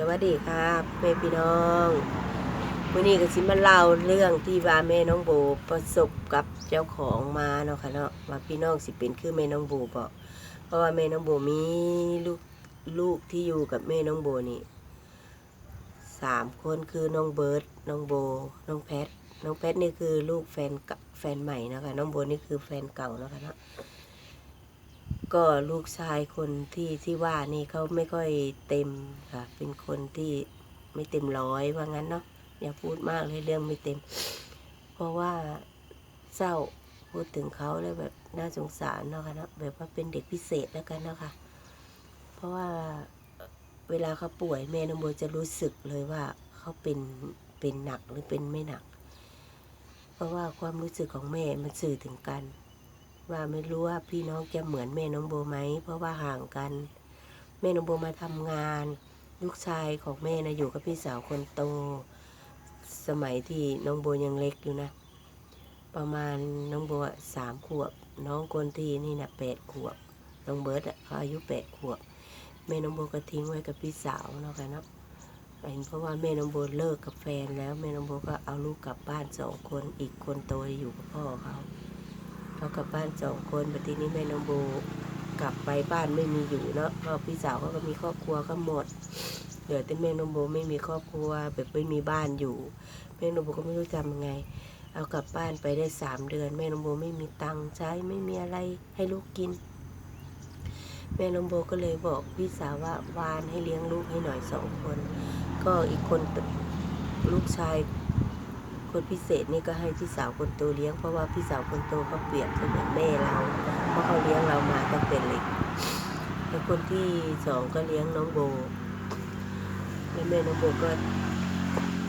สวัสดีครับแม่พี่น้องวันนี้ก็สิมาเล่าเรื่องที่ว่าแม่น้องโบประสบกับเจ้าของมาเนาะค่ะเนาะว่าพี่น้องสิเป็นคือแม่น้องโบบอกเพราะว่าแม่น้องโบมีลูกลูกที่อยู่กับแม่น้องโบนี่สามคนคือน้องเบิร์ดน้องโบ น้องแพทน้องแพทนี่คือลูกแฟนแฟนใหม่เนาะคะน้องโบนี่คือแฟนเก่าเนาะคะเนาะ ก็ลูกชายคนที่ที่ว่านี่เขาไม่ค่อยเต็มค่ะ เป็นคนที่ไม่เต็มร้อยว่างั้นเนาะอย่าพูดมากเลยเรื่องไม่เต็ม เพราะว่าเศร้าพูดถึงเขาแล้วแบบน่าสงสารเนาะค่ะเนาะแบบว่าเป็นเด็กพิเศษแล้วกันเนาะค่ะ เพราะว่าเวลาเขาป่วยแม่นโมจะรู้สึกเลยว่าเขาเป็นเป็นหนักหรือเป็นไม่หนัก เพราะว่าความรู้สึกของแม่มันสื่อถึงกัน ว่าไม่รู้ว่าพี่น้องจะเหมือนแม่น้องโบไหมเพราะว่าห่างกัน แม่น้องโบมาทำงาน ลูกชายของแม่นะอยู่กับพี่สาวคนโต สมัยที่น้องโบยังเล็กอยู่นะ ประมาณน้องโบอะสามขวบ น้องคนที่นี่นะแปดขวบน้องเบิร์ตอะเขาอายุแปดขวบแม่น้องโบก็ทิ้งไว้กับพี่สาวเนาะค่ะเนาะเป็นเพราะว่าแม่น้องโบเลิกกับแฟนแล้วแม่น้องโบก็เอาลูกกลับบ้านสองคนอีกคนโตอยู่กับพ่อเขา เขากลับบ้านสองคนบัดทีนี้แม่น้องโบกลับไปบ้านไม่มีอยู่เนาะเพราะพี่สาวเขาก็มีครอบครัวก็หมดเหลือแต่แม่น้องโบไม่มีครอบครัวแบบไม่มีบ้านอยู่แม่น้องโบก็ไม่รู้จะทำยังไง เอากลับบ้านไปได้สามเดือน แม่น้องโบไม่มีตังค์ใช้ไม่มีอะไรให้ลูกกิน แม่น้องโบก็เลยบอกพี่สาวว่าวานให้เลี้ยงลูกให้หน่อยสองคน ก็อีกคนลูกชาย คนพิเศษนี่ก็ให้พี่สาวคนโตเลี้ยงเพราะว่าพี่สาวคนโตเขาเปรียบเสมือนแม่เรา เพราะเขาเลี้ยงเรามาตั้งแต่เล็กแล้วคนที่สองก็เลี้ยงน้องโบแล้วแม่น้องโบก็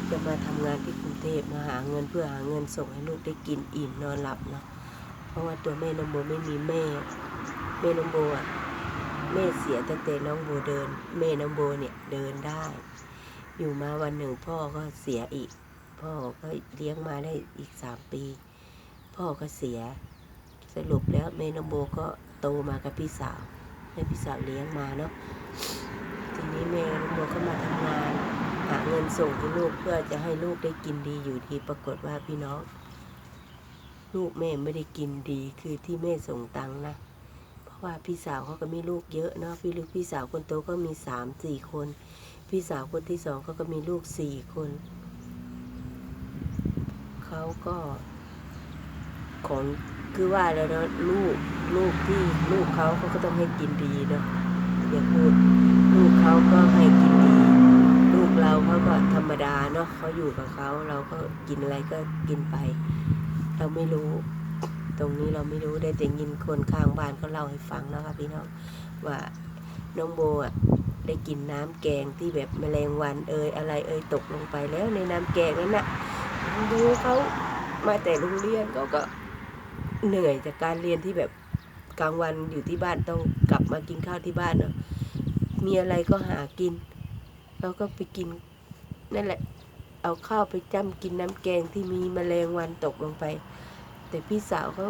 จะมาทำงานที่กรุงเทพมาหาเงินเพื่อหาเงินส่งให้ลูกได้กินอิ่มนอนหลับเนาะเพราะว่าตัวแม่น้องโบไม่มีแม่แม่น้องโบอะแม่เสียตั้งแต่น้องโบเดิน แม่น้องโบเนี่ยเดินได้ อยู่มาวันหนึ่งพ่อก็เสียอีก พ่อก็เลี้ยงมาได้อีกสามปี พ่อก็เสีย สรุปแล้วแม่น้องโบก็โตมากับพี่สาวให้พี่สาวเลี้ยงมาเนาะทีนี้แม่น้องโบก็มาทำงานหาเงินส่งให้ลูกเพื่อจะให้ลูกได้กินดีอยู่ดีปรากฏว่าพี่น้อง ลูกแม่ไม่ได้กินดีคือที่แม่ส่งตังค์นะเพราะว่าพี่สาวเขาก็มีลูกเยอะเนาะพี่ลูกพี่สาวคนโตก็มีสามสี่คน พี่สาวคนที่สองเขาก็มีลูกสี่คน เขาก็ของคือว่าแล้วเนาะลูกลูกที่ลูกเขาเขาก็ต้องให้กินดีเนาะอย่าพูด ลูกเขาก็ให้กินดี ลูกเราเขาก็ธรรมดาเนาะเขาอยู่กับเขาเราก็กินอะไรก็กินไป เราไม่รู้ ตรงนี้เราไม่รู้ได้แต่ยินคนข้างบ้านเขาเล่าให้ฟังนะค่ะพี่น้องว่าน้องโบอะได้กินน้ำแกงที่แบบแมลงวันเอยอะไรเอยตกลงไปแล้วในน้ำแกงนั้นน่ะ ดูเขามาแต่โรงเรียนเขาก็เหนื่อยจากการเรียนที่แบบกลางวันอยู่ที่บ้านต้องกลับมากินข้าวที่บ้านเนาะมีอะไรก็หากินเราก็ไปกินนั่นแหละ เอาข้าวไปจ้ำกินน้ำแกงที่มีมแมลงวันตกลงไป แต่พี่สาวเขา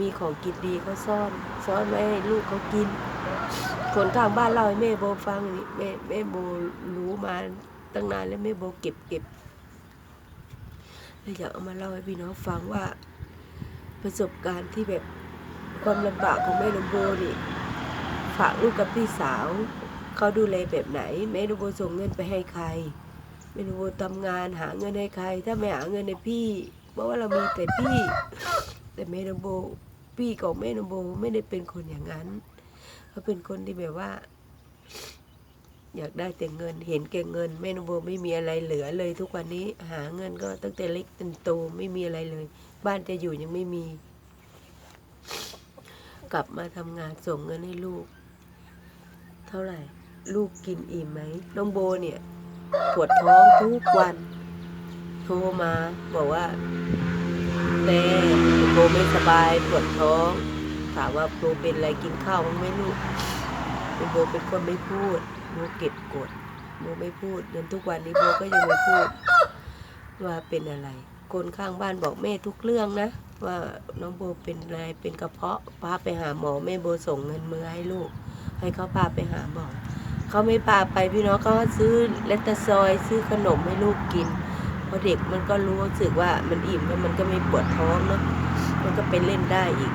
มีของกินดีเขาซ่อนซ่อนไว้ให้ลูกเขากิน คนข้างบ้านเล่าให้แม่โบฟังนี่แม่แม่โบรู้มาตั้งนานแล้วแม่โบเก็บเก็บ เลยอยากเอามาเล่าให้พี่น้องฟังว่า ประสบการณ์ที่แบบความลำบากของแม่นมโบนี่ฝากลูกกับพี่สาว เขาดูแลแบบไหน แม่นมโบส่งเงินไปให้ใครแม่นมโบทำงานหาเงินให้ใคร ถ้าไม่หาเงินให้พี่เพราะว่าเรามีแต่พี่ แต่แม่นมโบพี่ของแม่นมโบไม่ได้เป็นคนอย่างนั้นเขาเป็นคนที่แบบว่า อยากได้แต่เงินเห็นแก่เงินแม่นโบไม่มีอะไรเหลือเลยทุกวันนี้หาเงินก็ตั้งแต่เล็กจนโตไม่มีอะไรเลย บ้านจะอยู่ยังไม่มี กลับมาทำงานส่งเงินให้ลูก เท่าไหร่ ลูกกินอิ่มไหมน้องโบเนี่ยปวดท้องทุกวัน โทรมาบอกว่าแม่โบไม่สบายปวดท้องถามว่าโบเป็นอะไรกินข้าวบ้างไหมลูกโบเป็นคนไม่พูด โบเก็บกดโบไม่พูดจนทุกวันนี้โบก็ยังไม่พูด ว่าเป็นอะไร คนข้างบ้านบอกแม่ทุกเรื่องนะ ว่าน้องโบเป็นอะไรเป็นกระเพาะพาไปหาหมอแม่โบส่งเงินมือให้ลูก ให้เขาพาไปหาหมอเขาไม่พาไปพี่น้องก็ซื้อเลตตอร์ซอยซื้อขนมให้ลูกกินเพราะเด็กมันก็รู้สึกว่ามันอิ่มแล้วมันก็ไม่ปวดท้องเนาะมันก็ไปเล่นได้อีก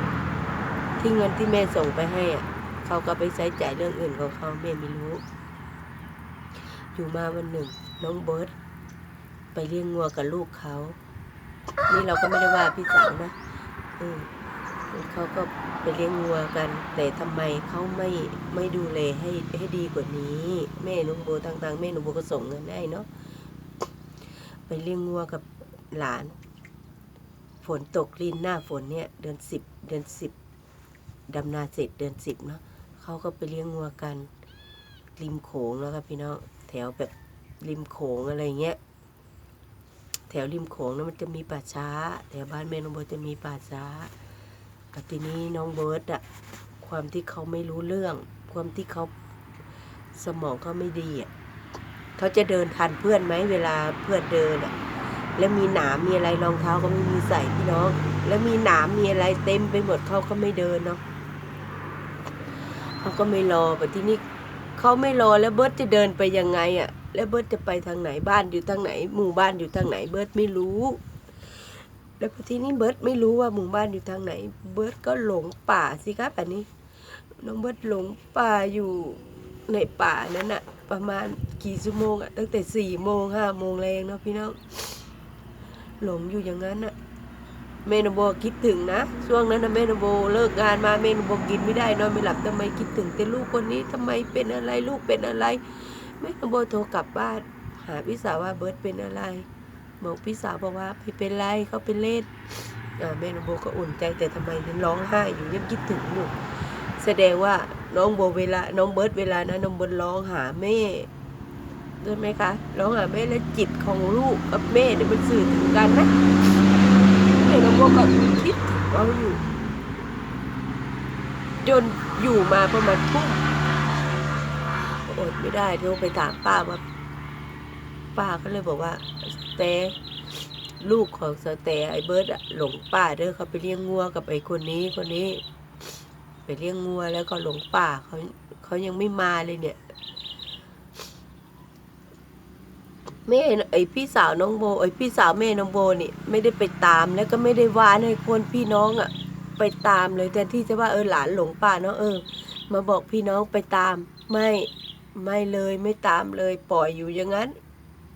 ที่เงินที่แม่ส่งไปให้อะเขาก็ไปใช้จ่ายเรื่องอื่นของเขาแม่ไม่รู้ อยู่มาวันหนึ่ง น้องเบิร์ตไปเลี้ยงงัวกับลูกเขา นี่เราก็ไม่ได้ว่าพี่สาวนะอืมเขาก็ไปเลี้ยงงัวกัน แต่ทำไมเขาไม่ไม่ดูแลให้ให้ดีกว่านี้ แม่หนุโบต่างๆ แม่หนุโบก็ส่งเงินให้เนาะไปเลี้ยงงัวกับหลาน ฝนตกลินหน้าฝนเนี่ย เดือนสิบเดือนสิบดำนาเสร็จเดือนสิบเนาะเขาก็ไปเลี้ยงงัวกันริมโขงแล้วครับพี่น้อง วแบบริมโขงอะไรเงี้ย แถวริมโขงนะมันจะมีป่าช้า แถวบ้านแม่น้องเบิร์ตจะมีป่าช้าแต่ทีนี้น้องเบิร์ตอะความที่เขาไม่รู้เรื่อง ความที่เขาสมองเขาไม่ดีอะเขาจะเดินทันเพื่อนไหมเวลาเพื่อนเดินอะแล้วมีหนามมีอะไรรองเท้าก็ไม่มีใส่พี่น้อง แล้วมีหนามมีอะไรเต็มไปหมดเขาก็ไม่เดินเนาะเขาก็ไม่รอแต่ทีนี้ เขาไม่รอแล้วเบิร์ตจะเดินไปยังไงอะแล้วเบิร์ตจะไปทางไหนบ้านอยู่ทางไหน หมู่บ้านอยู่ทางไหน เบิร์ตไม่รู้ แล้วพอทีนี้เบิร์ตไม่รู้ว่าหมู่บ้านอยู่ทางไหน เบิร์ตก็หลงป่าสิครับอันนี้ น้องเบิร์ตหลงป่าอยู่ในป่านั้นอะประมาณกี่ชั่วโมงอะตั้งแต่สี่โมงห้าโมงแรงเนาะพี่น้องหลงอยู่อย่างนั้นอะ เมนโบคิดถึงนะ ช่วงนั้นนะเมนโบเลิกงานมาเมนโบกินไม่ได้นอนไม่หลับทำไมคิดถึงแต่ลูกคนนี้ทำไมเป็นอะไรลูกเป็นอะไรเมนโบโทรกลับบ้านหาพี่สาวว่าเบิร์ตเป็นอะไรบอกพี่สาวบอกว่าไม่เป็นไรเขาเป็นเล่นแม่น้องโบก็อุ่นใจแต่ทำไมยังร้องไห้อยู่ยังคิดถึงอยู่แสดงว่าน้องโบเวลาน้องเบิร์ตเวลานะน้องเบิร์ตร้องหาแม่ใช่ไหมคะร้องหาแม่แล้วจิตของลูกกับแม่เนี่ยมันสื่อถึงกันนะ แม่น้องโบก็คิดถึงเขาอยู่ จนอยู่มาประมาณทุ่มอดไม่ได้โทรไปถามป้าว่า ป้าก็เลยบอกว่าแต่ลูกของสแตไอเบิร์ดหลงป่าเด้อเขาไปเลี้ยงงัวกับไอคนนี้คนนี้ ไปเลี้ยงงัวแล้วก็หลงป่าเขาเขายังไม่มาเลยเนี่ย แม่ไอพี่สาวน้องโบไอพี่สาวแม่น้องโบนี่ไม่ได้ไปตามแล้วก็ไม่ได้วานให้คนพี่น้องอะไปตามเลยแต่ที่จะว่าเออหลานหลงป่าเนาะเออ มาบอกพี่น้องไปตาม ไม่ไม่เลยไม่ตามเลย ปล่อยอยู่อย่างนั้น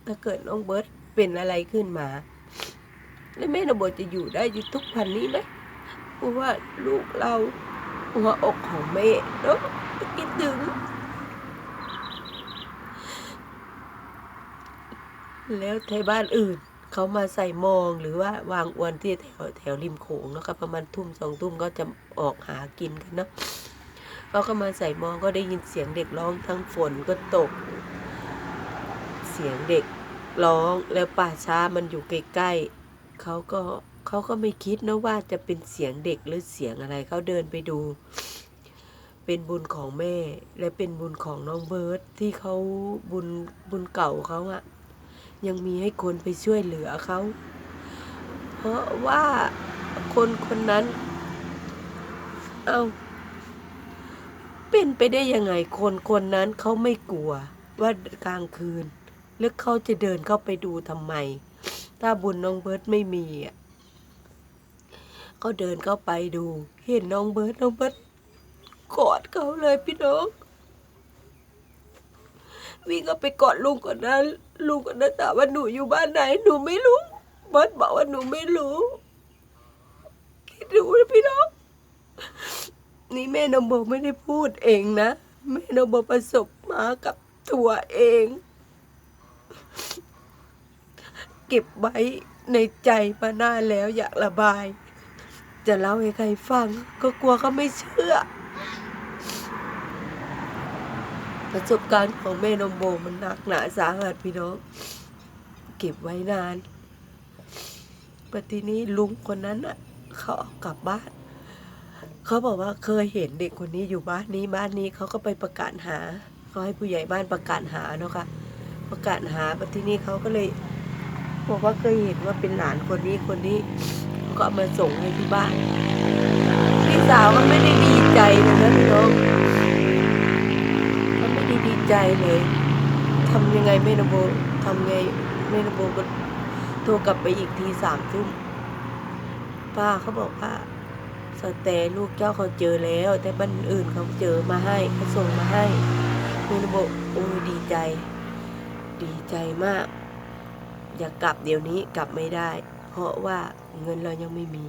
ถ้าเกิดน้องเบิร์ตเป็นอะไรขึ้นมา แล้วแม่นโบจะอยู่ได้อยู่ทุกพันนี้ไหมเพราะว่าลูกเราหัวอกของแม่เนาะคิดถึง แล้วไทยบ้านอื่นเขามาใส่มองหรือว่าวางอวนที่แถวแถวริมโขงแล้วก็ประมาณทุ่มสองทุ่มก็จะออกหากินกันเนาะเขาก็มาใส่มองก็ได้ยินเสียงเด็กร้องทั้งฝนก็ตก เสียงเด็กร้องแล้วป่าช้ามันอยู่ใกล้ๆเขาก็เขาก็ไม่คิดนะว่าจะเป็นเสียงเด็กหรือเสียงอะไรเขาเดินไปดู เป็นบุญของแม่ และเป็นบุญของน้องเบิร์ตที่เขาบุญบุญเก่าเขาอะ ยังมีให้คนไปช่วยเหลือเขา เพราะว่าคนคนนั้น เอาเป็นไปได้ยังไงคนคนนั้นเขาไม่กลัวว่ากลางคืน แล้วเขาจะเดินเข้าไปดูทำไม ถ้าบุญน้องเบิร์ตไม่มีอะเขาเดินเข้าไปดู เห็นน้องเบิร์ตน้องเบิร์ตกอดเขาเลยพี่น้อง วิ่งก็ไปกอดลุงก่อนนะลุงก่อนนะถามว่าหนูอยู่บ้านไหน หนูไม่รู้บิร์ตบอกว่าหนูไม่รู้คิดดูนะพี่น้องนี่แม่นองโบไม่ได้พูดเองนะแม่นองโบประสบมากับตัวเอง เก็บไว้ในใจมานานแล้วอยากระบาย จะเล่าให้ใครฟัง ก็กลัวเขาไม่เชื่อ ประสบการณ์ของแม่นมโบมันหนักหนาสาหัสพี่น้อง เก็บไว้นานปทีนี้ลุงคนนั้นอะเขาเอากลับบ้าน เขาบอกว่าเคยเห็นเด็กคนนี้อยู่บ้านนี้บ้านนี้เขาก็ไปประกาศหาเขาให้ผู้ใหญ่บ้านประกาศหาเนาะค่ะประกาศหาปทีนี้เขาก็เลยบอกว่าเคยเห็นว่าเป็นหลานคนนี้คนนี้ก็มาส่งให้ที่บ้านพี่สาวก็ไม่ได้ดีใจเลยนะพี่น้อง ใจเลยทำยังไงแม่นโบทำไงแม่นโบก็โทรกลับไปอีกทีสามทุ่มป้าเขาบอกว่าสแตลูกเจ้าเขาเจอแล้ว แต่บ้านอื่นเขาเจอมาให้เขาส่งมาให้แม่นโบโอ้ยดีใจ ดีใจมาก อยากกลับเดี๋ยวนี้กลับไม่ได้ เพราะว่าเงินเรายังไม่มี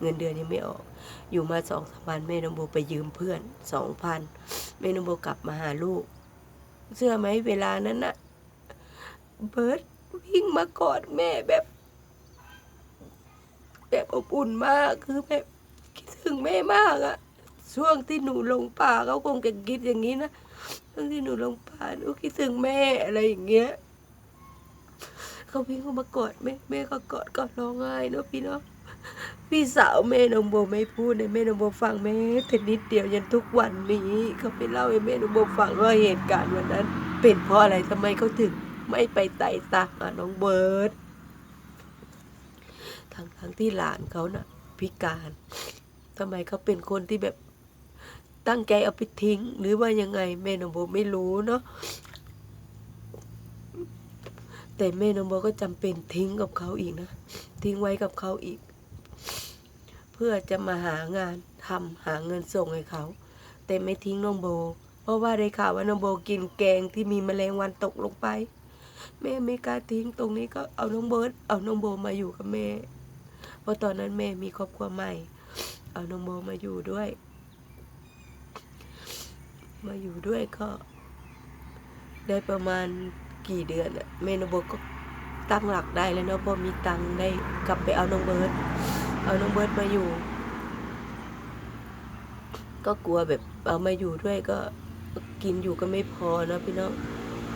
เงินเดือนยังไม่ออก อยู่มาสองสามวันแม่นโบไปยืมเพื่อนสองพันแม่นโบกลับมาหาลูก เชื่อไหมเวลานั้นน่ะ เบิร์ดวิ่งมากอดแม่แบบ แบบอบอุ่นมากคือแบบคิดถึงแม่มากอะช่วงที่หนูลงป่าเขาคงจะคิดอย่างนี้นะช่วงที่หนูลงป่าหนูคิดถึงแม่อะไรอย่างเงี้ยเขาวิ่งเข้ามากอดแม่แม่ก็กอดก็ร้องไห้เนาะพี่เนาะ พี่สาวแม่นองโบไม่พูดเลยแม่นองโบฟังแม่แต่นิดเดียวยันทุกวันนี้เขาไปเล่าให้แม่นองโบฟังว่าเหตุการณ์วันนั้น เป็นเพราะอะไรทำไมเขาถึงไม่ไปไต่ตาหาน้องเบิร์ดทั้งทั้งที่หลานเขาน่ะพิการทำไมเขาเป็นคนที่แบบตั้งใจเอาไปทิ้ง หรือว่ายังไงแม่นองโบไม่รู้เนาะแต่แม่นองโบก็จำเป็นทิ้งกับเขาอีกนะทิ้งไว้กับเขาอีก เพื่อจะมาหางานทำหาเงินส่งให้เขา แต่ไม่ทิ้งน้องโบ เพราะว่าได้ข่าวว่าน้องโบกินแกงที่มีแมลงวันตกลงไปแม่ไม่กล้าทิ้งตรงนี้ก็เอาน้องเบิร์ดเอาน้องโบมาอยู่กับแม่ เพราะตอนนั้นแม่มีครอบครัวใหม่ เอาน้องโบมาอยู่ด้วย มาอยู่ด้วยก็ ได้ประมาณกี่เดือนอะแม่น้องโบก็ตั้งหลักได้แล้วเนาะพอมีตังค์ได้กลับไปเอาน้องเบิร์ด เอาน้องเบิร์ดมาอยู่ ก็กลัวแบบเอามาอยู่ด้วยก็กินอยู่ก็ไม่พอนะพี่น้อง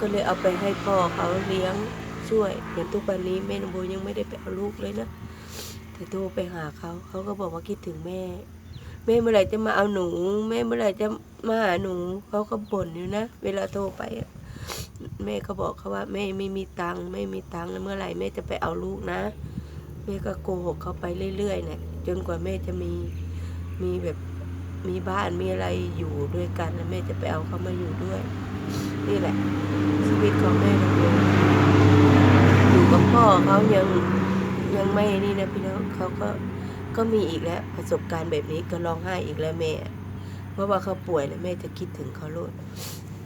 ก็เลยเอาไปให้พ่อเขาเลี้ยงช่วยอย่างทุกวันนี้แม่นองโบยังไม่ได้ไปเอาลูกเลยนะแต่โทรไปหาเขาเขาก็บอกว่าคิดถึงแม่ แม่เมื่อไหร่จะมาเอาหนู แม่เมื่อไหร่จะมาหาหนูเขาก็บ่นอยู่นะเวลาโทรไปแม่ก็บอกเขาว่าแม่ไม่มีตังค์ไม่มีตังค์แล้วเมื่อไหร่แม่จะไปเอาลูกนะ ม่ก็โกหกเขาไปเรื่อยๆเนี่ยจนกว่าแม่จะมีมีแบบมีบ้านมีอะไรอยู่ด้วยกันแล้วแม่จะไปเอาเขามาอยู่ด้วย นี่แหละ ชีวิตของแม่เราเลอยู่กับพ่อเขายังยังไม่นี่นะพี่น้องเขาก็ก็มีอีกแล้วประสบการณ์แบบนี้ก็ร้องไห้อีกแล้วแม่ เพราะว่าเขาป่วยแล้วแม่จะคิดถึงเขาโลด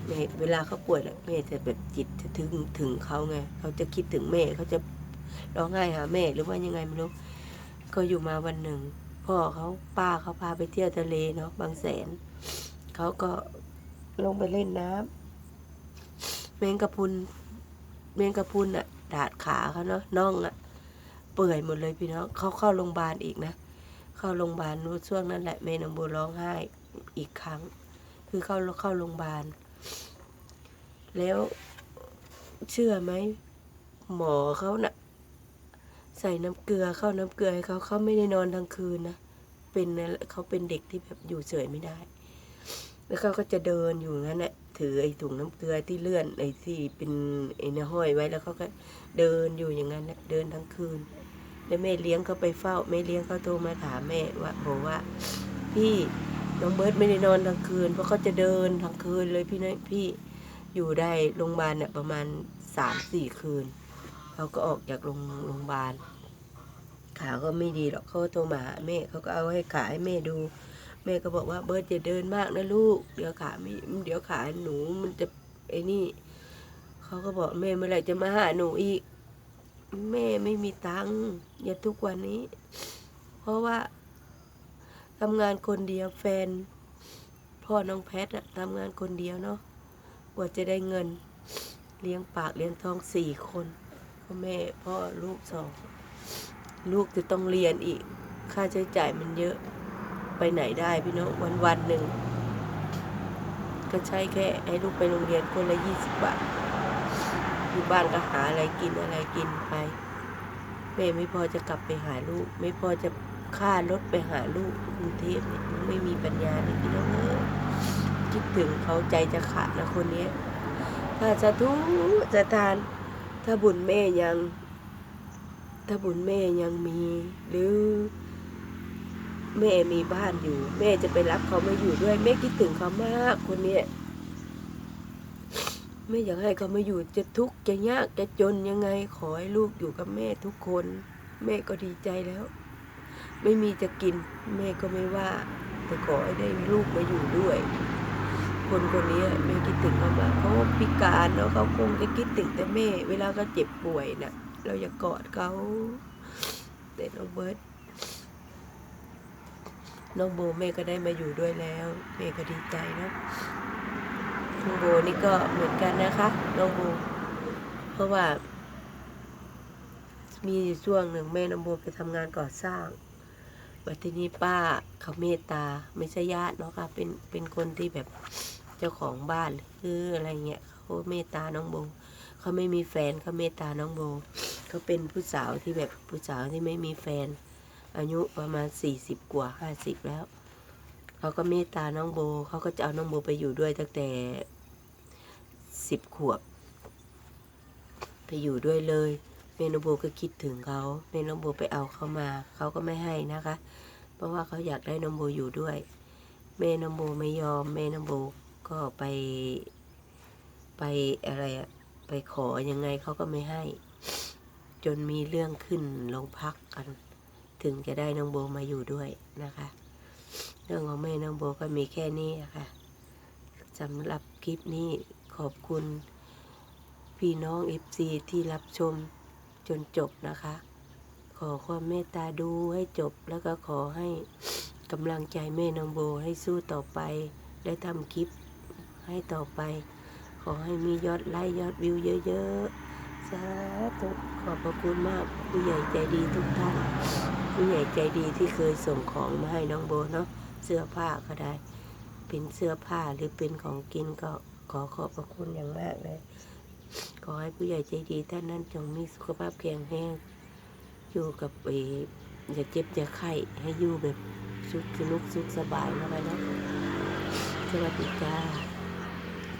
แม่เวลาเขาป่วยแล้วแม่จะแบบจิตจะถึงถึงเขาไงเขาจะคิดถึงแม่เขาจะ ร้องไห้หาแม่หรือว่ายังไงไม่รู้ ก็อยู่มาวันหนึ่ง พ่อเขาป้าเขาพาไปเที่ยวทะเลเนาะบางแสน เขาก็ลงไปเล่นน้ำแมงกระพุนแมงกระพุนอะดาดขาเขาเนาะน่องอะเปื่อยหมดเลยพี่น้องเขาเข้าโรงพยาบาลอีกนะ เข้าโรงพยาบาลนู้นช่วงนั้นแหละแม่นางบัวร้องไห้อีกครั้ง คือเข้าเข้าโรงพยาบาล แล้วเชื่อไหมหมอเขาน่ะ ใส่น้ำเกลือเข้าน้ำเกลือให้เขาเขาไม่ได้นอนทั้งคืนนะเป็นเขาเป็นเด็กที่แบบอยู่เฉยไม่ได้ แล้วเขาก็จะเดินอยู่งั้นแหละถือไอ้ถุงน้ำเกลือที่เลื่อนไอ้ที่เป็นไอ้น้ห้อยไว้แล้วเขาก็เดินอยู่อย่างนั้นแหละเดินทั้งคืน แล้วแม่เลี้ยงเขาไปเฝ้าแม่เลี้ยงเขาโทรมาถามแม่ว่าบอกว่า พี่น้องเบิร์ตไม่ได้นอนทั้งคืน เพราะเขาจะเดินทั้งคืนเลยพี่น้อยพี่อยู่ได้โรงพยาบาลเนี่ยประมาณสามสี่คืน เขาก็ออกจากโรงโรงพยาบาลขาก็ไม่ดีหรอกเขาโทรมาหาแม่เขาก็เอาให้ขาให้แม่ดู แม่ก็บอกว่าเบิร์ตอย่าเดินมากนะลูก เดี๋ยวขาไม่เดี๋ยวขาหนูมันจะไอ้นี่เขาก็บอกแม่เมื่อไหร่จะมาหาหนูอีก แม่ไม่มีตังค์อย่าทุกวันนี้ เพราะว่าทำงานคนเดียวแฟน พ่อน้องแพทอะทำงานคนเดียวเนาะกว่าจะได้เงิน เลี้ยงปากเลี้ยงท้องสี่คน พ่อแม่พ่อลูกสอง ลูกจะต้องเรียนอีก ค่าใช้จ่ายมันเยอะไปไหนได้พี่น้องวันวันหนึ่ง ก็ใช้แค่ให้ลูกไปโรงเรียนคนละยี่สิบบาทอยู่บ้านก็หาอะไรกินอะไรกินไปแม่ไม่พอจะกลับไปหาลูก ไม่พอจะค่ารถไปหาลูกกรุงเทพเนี่ยไม่มีปัญญาเลยพี่น้องเอ้ยคิดถึงเขาใจจะขาดนะคนนี้ถ้าจะทุจะทาน ถ้าบุญแม่ยัง ถ้าบุญแม่ยังมี หรือ แม่มีบ้านอยู่ แม่จะไปรับเขามาอยู่ด้วย แม่คิดถึงเขามากคนเนี้ยไม่อยากให้เขามาอยู่จะทุกข์จะยากจะจนยังไงขอให้ลูกอยู่กับแม่ทุกคน แม่ก็ดีใจแล้ว ไม่มีจะกิน แม่ก็ไม่ว่า แต่ขอให้ได้ลูกมาอยู่ด้วย คนคนนี้แม่คิดถึงเขามากเขาพิการเนาะเขาคงจะคิดถึงแต่แม่ เวลาเขาเจ็บป่วยน่ะเราอยากกอดเขาแต่น้องเบิร์ตน้องโบแม่ก็ได้มาอยู่ด้วยแล้วแม่ก็ดีใจเนาะน้องโบนี่ก็เหมือนกันนะคะน้องโบเพราะว่า มีอยู่ช่วงหนึ่งแม่น้องโบไปทำงานก่อสร้างวันที่นี้ป้าเขาเมตตาไม่ใช่ญาติเนาะค่ะเป็นเป็นคนที่แบบ เจ้าของบ้านหรืออะไรเงี้ยเขาเมตตาน้องโบเขาไม่มีแฟนเขาเมตตาน้องโบเขาเป็นผู้สาวที่แบบผู้สาวที่ไม่มีแฟน อายุประมาณสี่สิบกว่าห้าสิบแล้วเขาก็เมตตาน้องโบเขาก็จะเอาน้องโบไปอยู่ด้วยตั้งแต่สิบขวบ ไปอยู่ด้วยเลยเมนองโบก็คิดถึงเขาเมนองโบไปเอาเขามาเขาก็ไม่ให้นะคะ เพราะว่าเขาอยากได้น้องโบอยู่ด้วย เมนองโบไม่ยอมเมนองโบ ก็ไป ไปอะไรอะไปขอยังไงเขาก็ไม่ให้ จนมีเรื่องขึ้นโรงพักกัน ถึงจะได้น้องโบมาอยู่ด้วยนะคะ เรื่องของแม่น้องโบก็มีแค่นี้อะค่ะสำหรับคลิปนี้ขอบคุณ พี่น้องเอฟซีที่รับชมจนจบนะคะ ขอความเมตตาดูให้จบแล้วก็ขอให้กำลังใจแม่น้องโบให้สู้ต่อไปและทำคลิป ให้ต่อไป ขอให้มียอดไลค์ยอดวิวเยอะๆสาธุขอบพระคุณมากผู้ใหญ่ใจดีทุกท่านผู้ใหญ่ใจดีที่เคยส่งของมาให้น้องโบเนาะเสื้อผ้าก็ได้ เป็นเสื้อผ้าหรือเป็นของกินก็ขอขอบพระคุณอย่างมากเลย ขอให้ผู้ใหญ่ใจดีท่านนั้นจงมีสุขภาพแข็งแรงอยู่กับเอออย่าเจ็บอย่าไข้ให้อยู่แบบสุขสนุกสุขสบายนะคะเนาะสวัสดีจ้า